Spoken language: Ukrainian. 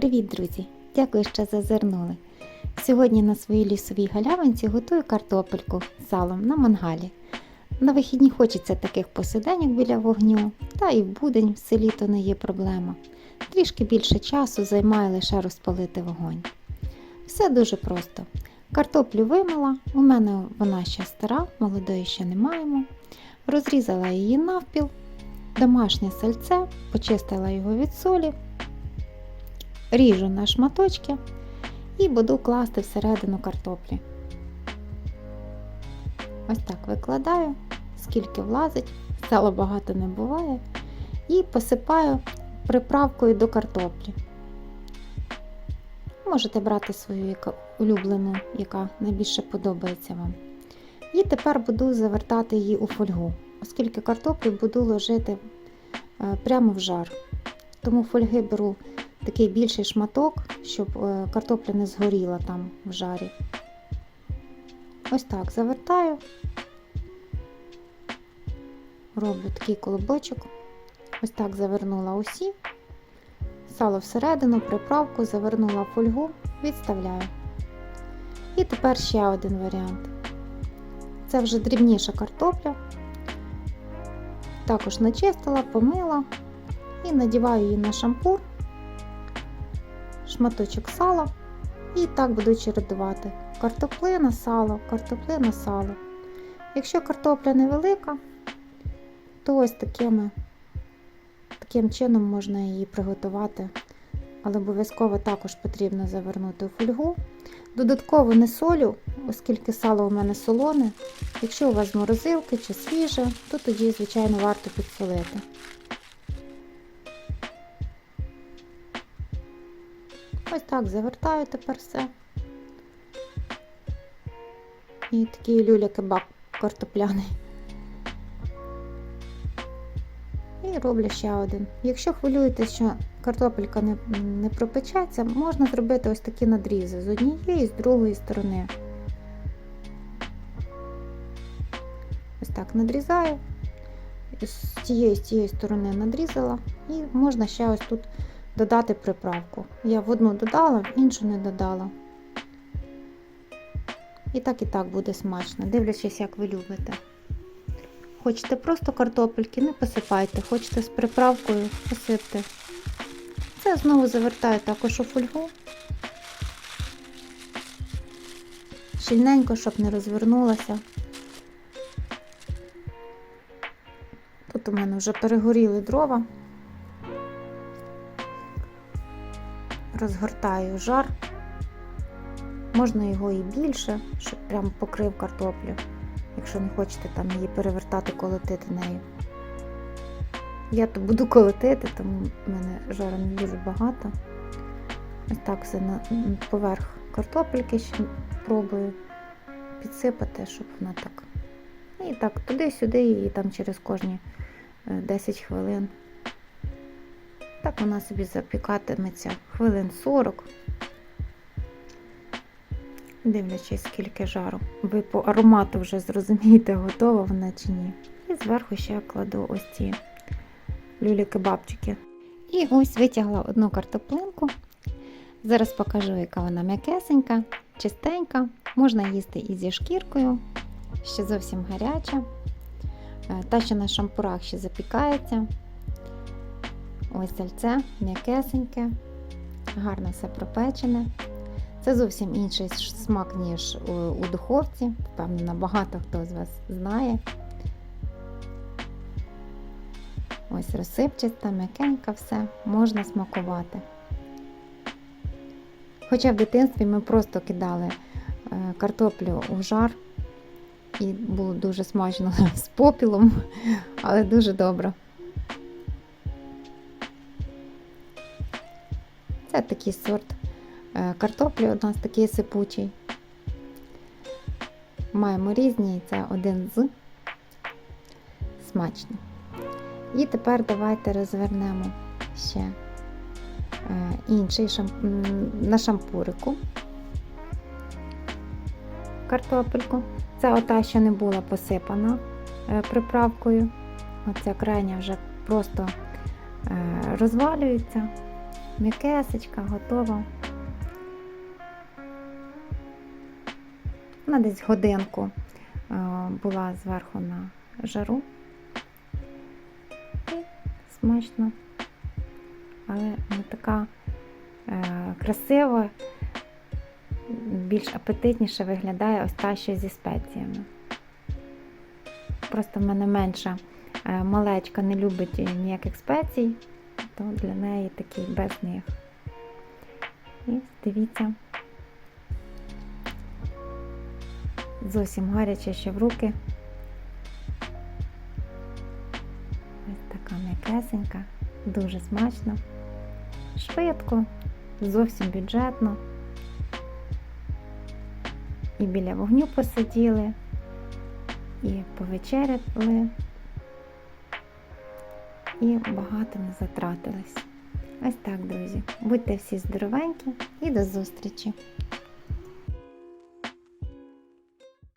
Привіт, друзі! Дякую, що зазирнули. Сьогодні на своїй лісовій галявинці готую картопельку з салом на мангалі. На вихідні хочеться таких посиденьок біля вогню, та і в будень в селі то не є проблема. Трішки більше часу займає лише розпалити вогонь. Все дуже просто. Картоплю вимила, у мене вона ще стара, молодої ще не маємо. Розрізала її навпіл, домашнє сальце, почистила його від солі, ріжу на шматочки і буду класти всередину картоплі. Ось так викладаю, скільки влазить, сала багато не буває, і посипаю приправкою до картоплі. Можете брати свою улюблену, яка найбільше подобається вам. І тепер буду завертати її у фольгу, оскільки картоплю буду ложити е, прямо в жар. Тому фольги беру такий більший шматок, щоб е, картопля не згоріла там в жарі. Ось так завертаю, роблю такий колобочок. Ось так завернула усі, сало всередину, приправку, завернула фольгу, відставляю. І тепер ще один варіант. Це вже дрібніша картопля. Також начистила, помила і надіваю її на шампур, шматочок сала і так буду чередувати. Картоплина, сало, картоплина, сало. Якщо картопля невелика, то ось такими, таким чином можна її приготувати, але обов'язково також потрібно завернути у фольгу. Додатково не солю, оскільки сало у мене солоне. Якщо у вас морозилки чи свіже, то тоді, звичайно, варто підсолити. Ось так завертаю тепер все. І такий люля-кебаб картопляний. І роблю ще один. Якщо хвилюєтесь, що картопелька не, не пропечеться, можна зробити ось такі надрізи з однієї і з другої сторони. Ось так надрізаю, з тієї з тієї сторони надрізала, і можна ще ось тут додати приправку. Я в одну додала, в іншу не додала. І так і так буде смачно, дивлячись, як ви любите. Хочете просто картопельки, не посипайте, хочете з приправкою, посипте. Це знову завертаю також у фольгу. Щільненько, щоб не розвернулася. Тут у мене вже перегоріли дрова. Розгортаю жар. Можна його і більше, щоб прям покрив картоплю, якщо не хочете там її перевертати, колотити нею. Я то буду колотити, тому в мене жару не дуже багато. Ось так все на поверх картопельки ще пробую підсипати, щоб вона так. І так, туди-сюди, і там через кожні 10 хвилин. Так вона собі запікатиметься хвилин 40. Дивлячись, скільки жару. Ви по аромату вже зрозумієте, готова вона чи ні. І зверху ще кладу ось ці люлі-кебабчики. І ось витягла одну картоплинку. Зараз покажу, яка вона м'якесенька, чистенька. Можна їсти і зі шкіркою, ще зовсім гаряча. Е, Та, що на шампурах ще запікається. Ось сальце м'якесеньке, гарно все пропечене. Це зовсім інший смак, ніж у, духовці. Впевнена, багато хто з вас знає. Ось розсипчаста, м'якенька все, можна смакувати. Хоча в дитинстві ми просто кидали е, картоплю у жар, і було дуже смачно з попілом, але дуже добре. Це такий сорт е, картоплі у нас такий сипучий. Маємо різні, це один з смачний. І тепер давайте розвернемо ще е, інший шам... м, на шампурику картопельку. Це ота, що не була посипана е, приправкою. Оця крайня вже просто розвалюється. М'якесечка, готова. Вона десь годинку е, була зверху на жару. І смачно, але не така е, красива, більш апетитніше виглядає ось та, що зі спеціями. Просто в мене менша е, малечка не любить ніяких спецій, то для неї такий без них. І дивіться, зовсім гаряче ще в руки. Ось така м'якесенька, дуже смачно, швидко, зовсім бюджетно. І біля вогню посиділи, і повечеряли, і багато не затратились. Ось так, друзі. Будьте всі здоровенькі і до зустрічі!